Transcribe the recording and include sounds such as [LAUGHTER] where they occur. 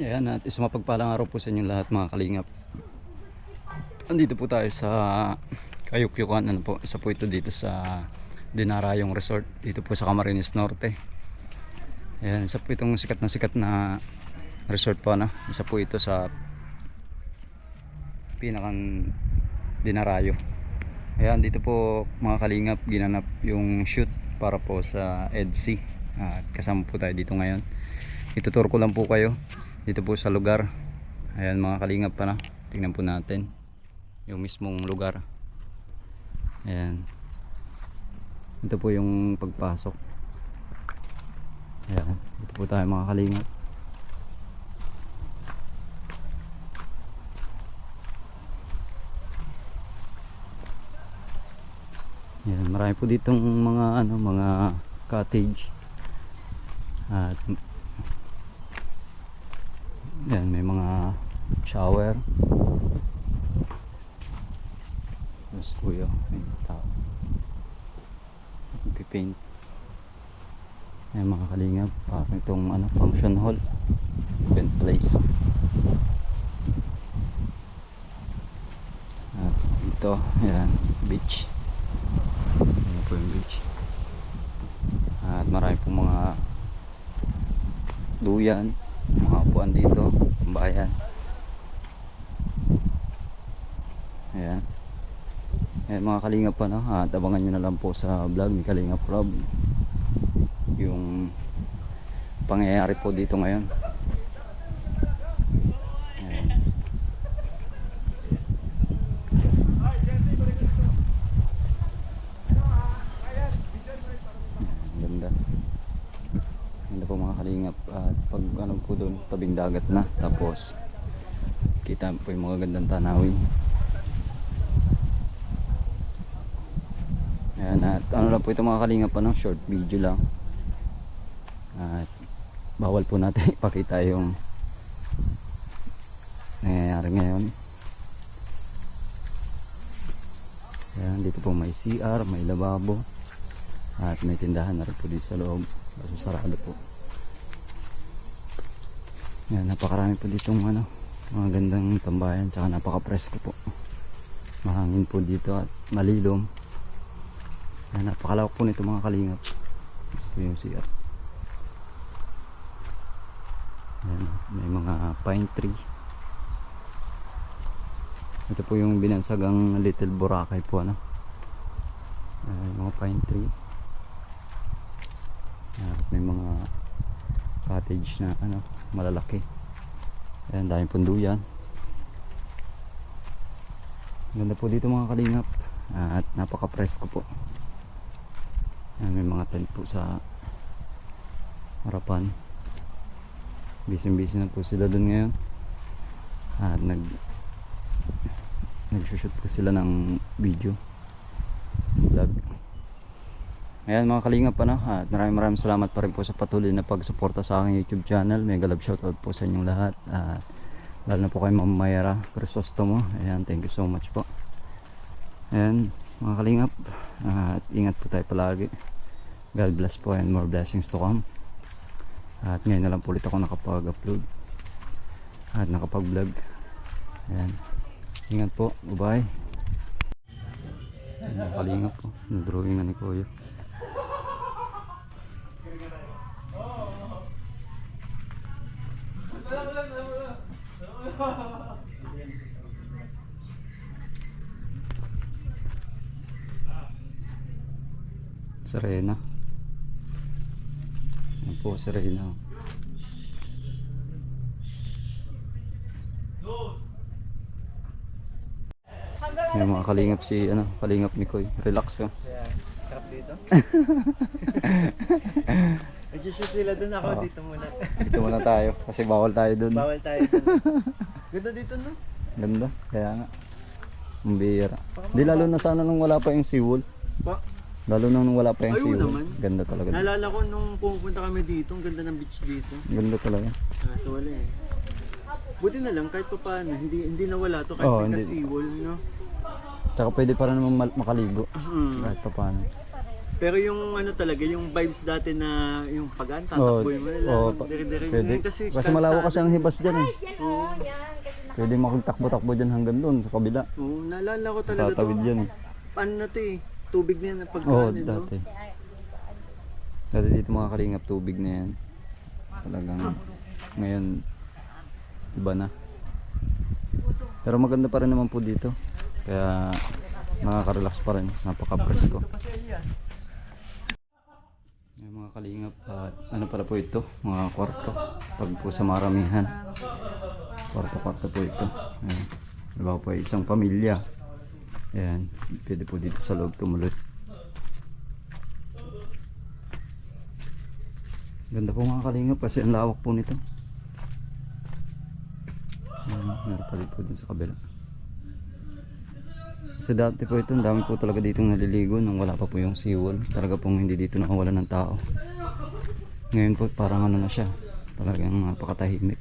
Ayan at isang mapagpalang araw po sa inyong lahat mga kalingap. Andito po tayo sa Kayukyukan. Ano po, isa po ito dito sa Dinarayong Resort. Dito po sa Camarines Norte. Ayan, isa po itong sikat na sikat na resort po. Ano? Isa po ito sa pinakang Dinarayo. Ayan, dito po mga kalingap ginanap yung shoot para po sa EDC. At kasama po tayo dito ngayon. Ituturo ko lang po kayo dito po sa lugar ayan mga kalingap pa na tingnan po natin yung mismong lugar ayan ito po yung pagpasok ayan dito po tayo mga kalingap ayan marami po ditong mga ano mga cottage at yan, may mga shower. Tapos kuya, may tao. Pipaint. Yan mga kalingap, parang itong ano, function hall. Event place. At ito, yan, beach. Po yung beach. At marami pong mga duyan mga upuan dito bayan. Ayan. Ayan mga kalingap pa no? At abangan nyo na lang po sa vlog ni Kalingap Rob. Yung pangyayari po dito ngayon ayan. Ayan, ganda ganda po mga kalingap. At pag ano po doon tabing dagat na. Tapos kita po yung mga gandang tanawin. Ayan at ano lang po ito mga kalingap ano? Short video lang. At bawal po natin [LAUGHS] ipakita yung nangyayari ngayon. Ayan dito po may CR may lababo at may tindahan na rin po dito sa loob Kaso sarado po. Yan, napakarami po ditong ano, mga gandang tambayan, tsaka napaka-presko po. Mahangin po dito at malilom. Yan, napakalawak po nito mga kalingap. Ito yung CR. Yan, may mga pine tree. Ito po yung binansagang Little Boracay po ano. Ayan, mga pine tree. May mga cottage na ano, malalaki. Ayan, daming punduyan. Ganda po dito mga kalingap. At napaka-presko po. Ayan, may mga tent po sa harapan. Busy-busy na po sila doon ngayon. At nag nagsushoot po sila ng video Ayan mga kalingap ano, at maraming maraming salamat pa rin po sa patuloy na pagsuporta sa aking YouTube channel. Mega love shoutout po sa inyong lahat. At lalo na po kay Ma'am Mayara Crisostomo. Ayan, thank you so much po. Ayan, mga kalingap. At ingat po tayo palagi. God bless po and more blessings to come. At ngayon na lang po ulit ako nakapag-upload. At nakapag-vlog. Ayan. Ingat po. Bye-bye. Kalingap po. Nag-drawing na ni Kuya. Serena. Yan po, Serena. Yung mga kalingap si, ano, kalingap ni Koy. Relax ka. Sarap dito. [LAUGHS] Nag-shoot sila dun ako Oo. dito muna. Dito muna tayo. Kasi bawal tayo dun. Bawal tayo dun. Ganda dito no? Ganda. Kaya nga. Ang bihira. Di lalo na sana nung wala pa yung seawall. Pa, Lalo na nung wala pa yung Ayaw siwa. naman. Ganda talaga. Naalala ko nung pumunta kami dito, ang ganda ng beach dito. Ganda talaga. Kaso wala eh. Buti na lang kahit pa paano, hindi, hindi nawala to kahit Oo, may hindi. ka-seawall, no? Tsaka pwede pa rin naman mal- makaligo. Mm. Kahit pa paano. Pero yung ano talaga, yung vibes dati na yung pagkaan, Oo, tatakboy mo na lang, oo, pa- dire-dire. Pwede. Ngayon Kasi, kalsada. malawak kasi ang hibas dyan eh. Oo, Pwede makagtakbo-takbo dyan hanggang doon sa kabila. oo, naalala ko talaga to. Tatawid yan eh. Paano na to eh? Tubig na yan na Oo, pagkaan, eh, no? dati. Dati dito mga kalingap tubig na yan. Talagang ngayon iba na. Pero maganda pa rin naman po dito. Kaya nakaka-relax pa rin. Napaka-presko. Yung kalingap, at ano pala po ito? Mga kwarto. Pag po sa maramihan. Kwarto-kwarto po ito. Ayan. Diba po isang pamilya. Ayan. Pwede po dito sa loob tumulot. Ganda po mga kalingap kasi ang lawak po nito. Ayan, meron pa rin po dun sa kabila. Kasi dati po ito, dami po talaga dito naliligo nung wala pa po yung seawall. Talaga pong hindi dito nakawala ng tao. Ngayon po parang ano na siya. Talagang napakatahimik.